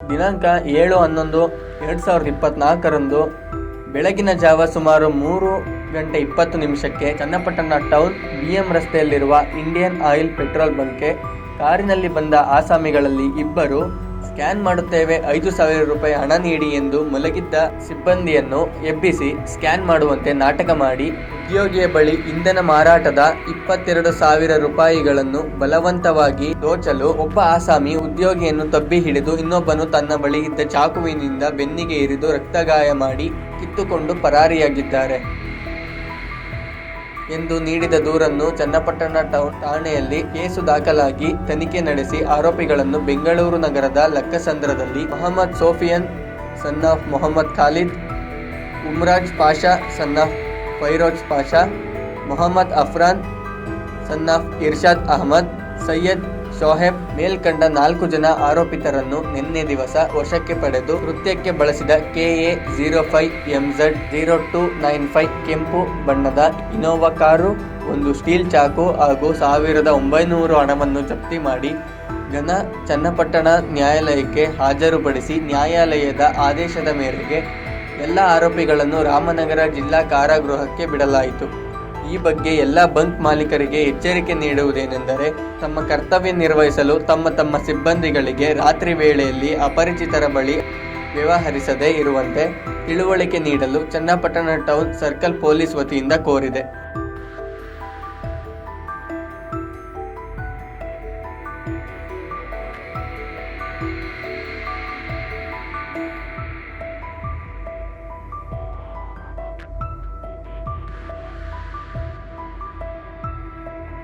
ದಿನಾಂಕ ಏಳು ಹನ್ನೊಂದು ಎರಡು ಸಾವಿರದ ಇಪ್ಪತ್ತ್ನಾಲ್ಕರಂದು ಬೆಳಗಿನ ಜಾವ ಸುಮಾರು ಮೂರು ಗಂಟೆ ಇಪ್ಪತ್ತು ನಿಮಿಷಕ್ಕೆ ಚನ್ನಪಟ್ಟಣ ಟೌನ್ ಬಿ ಎಂ ರಸ್ತೆಯಲ್ಲಿರುವ ಇಂಡಿಯನ್ ಆಯಿಲ್ ಪೆಟ್ರೋಲ್ ಬಂಕ್ಗೆ ಕಾರಿನಲ್ಲಿ ಬಂದ ಆಸಾಮಿಗಳಲ್ಲಿ ಇಬ್ಬರು ಸ್ಕ್ಯಾನ್ ಮಾಡುತ್ತೇವೆ, ಐದು ಸಾವಿರ ರೂಪಾಯಿ ಹಣ ನೀಡಿ ಎಂದು ಮಲಗಿದ್ದ ಸಿಬ್ಬಂದಿಯನ್ನು ಎಬ್ಬಿಸಿ ಸ್ಕ್ಯಾನ್ ಮಾಡುವಂತೆ ನಾಟಕ ಮಾಡಿ ಉದ್ಯೋಗಿಯ ಬಳಿ ಇಂಧನ ಮಾರಾಟದ ಇಪ್ಪತ್ತೆರಡು ಸಾವಿರ ರೂಪಾಯಿಗಳನ್ನು ಬಲವಂತವಾಗಿ ದೋಚಲು ಒಬ್ಬ ಆಸಾಮಿ ಉದ್ಯೋಗಿಯನ್ನು ತಬ್ಬಿ ಹಿಡಿದು ಇನ್ನೊಬ್ಬನು ತನ್ನ ಬಳಿ ಇದ್ದ ಚಾಕುವಿನಿಂದ ಬೆನ್ನಿಗೆ ಇರಿದು ರಕ್ತಗಾಯ ಮಾಡಿ ಕಿತ್ತುಕೊಂಡು ಪರಾರಿಯಾಗಿದ್ದಾರೆ ಎಂದು ನೀಡಿದ ದೂರನ್ನು ಚನ್ನಪಟ್ಟಣ ಟೌನ್ ಠಾಣೆಯಲ್ಲಿ ಕೇಸು ದಾಖಲಾಗಿ ತನಿಖೆ ನಡೆಸಿ ಆರೋಪಿಗಳನ್ನು ಬೆಂಗಳೂರು ನಗರದ ಲಕ್ಕಸಂದ್ರದಲ್ಲಿ Mohammed Sofiyan, son of Mohammed Khalid, Umraj Pasha, son of Firoz Pasha, Mohammed Afran, son of Irshad Ahmed, Syed Shoheb ಮೇಲ್ಕಂಡ ನಾಲ್ಕು ಜನ ಆರೋಪಿತರನ್ನು ನಿನ್ನೆ ದಿವಸ ವಶಕ್ಕೆ ಪಡೆದು ಕೃತ್ಯಕ್ಕೆ ಬಳಸಿದ KA zero five MZ zero two nine five ಕೆಂಪು ಬಣ್ಣದ ಇನೋವಾ ಕಾರು, ಒಂದು ಸ್ಟೀಲ್ ಚಾಕು ಹಾಗೂ ಸಾವಿರದ ಒಂಬೈನೂರು ಹಣವನ್ನು ಜಪ್ತಿ ಮಾಡಿ ಜನ ಚನ್ನಪಟ್ಟಣ ನ್ಯಾಯಾಲಯಕ್ಕೆ ಹಾಜರುಪಡಿಸಿ ನ್ಯಾಯಾಲಯದ ಆದೇಶದ ಮೇರೆಗೆ ಎಲ್ಲ ಆರೋಪಿಗಳನ್ನು ರಾಮನಗರ ಜಿಲ್ಲಾ ಕಾರಾಗೃಹಕ್ಕೆ ಬಿಡಲಾಯಿತು. ಈ ಬಗ್ಗೆ ಎಲ್ಲ ಬಂಕ್ ಮಾಲೀಕರಿಗೆ ಎಚ್ಚರಿಕೆ ನೀಡುವುದೇನೆಂದರೆ, ತಮ್ಮ ಕರ್ತವ್ಯ ನಿರ್ವಹಿಸಲು ತಮ್ಮ ತಮ್ಮ ಸಿಬ್ಬಂದಿಗಳಿಗೆ ರಾತ್ರಿ ವೇಳೆಯಲ್ಲಿ ಅಪರಿಚಿತರ ಬಳಿ ವ್ಯವಹರಿಸದೇ ಇರುವಂತೆ ತಿಳುವಳಿಕೆ ನೀಡಲು ಚನ್ನಪಟ್ಟಣ ಟೌನ್ ಸರ್ಕಲ್ ಪೊಲೀಸ್ ವತಿಯಿಂದ ಕೋರಿದೆ.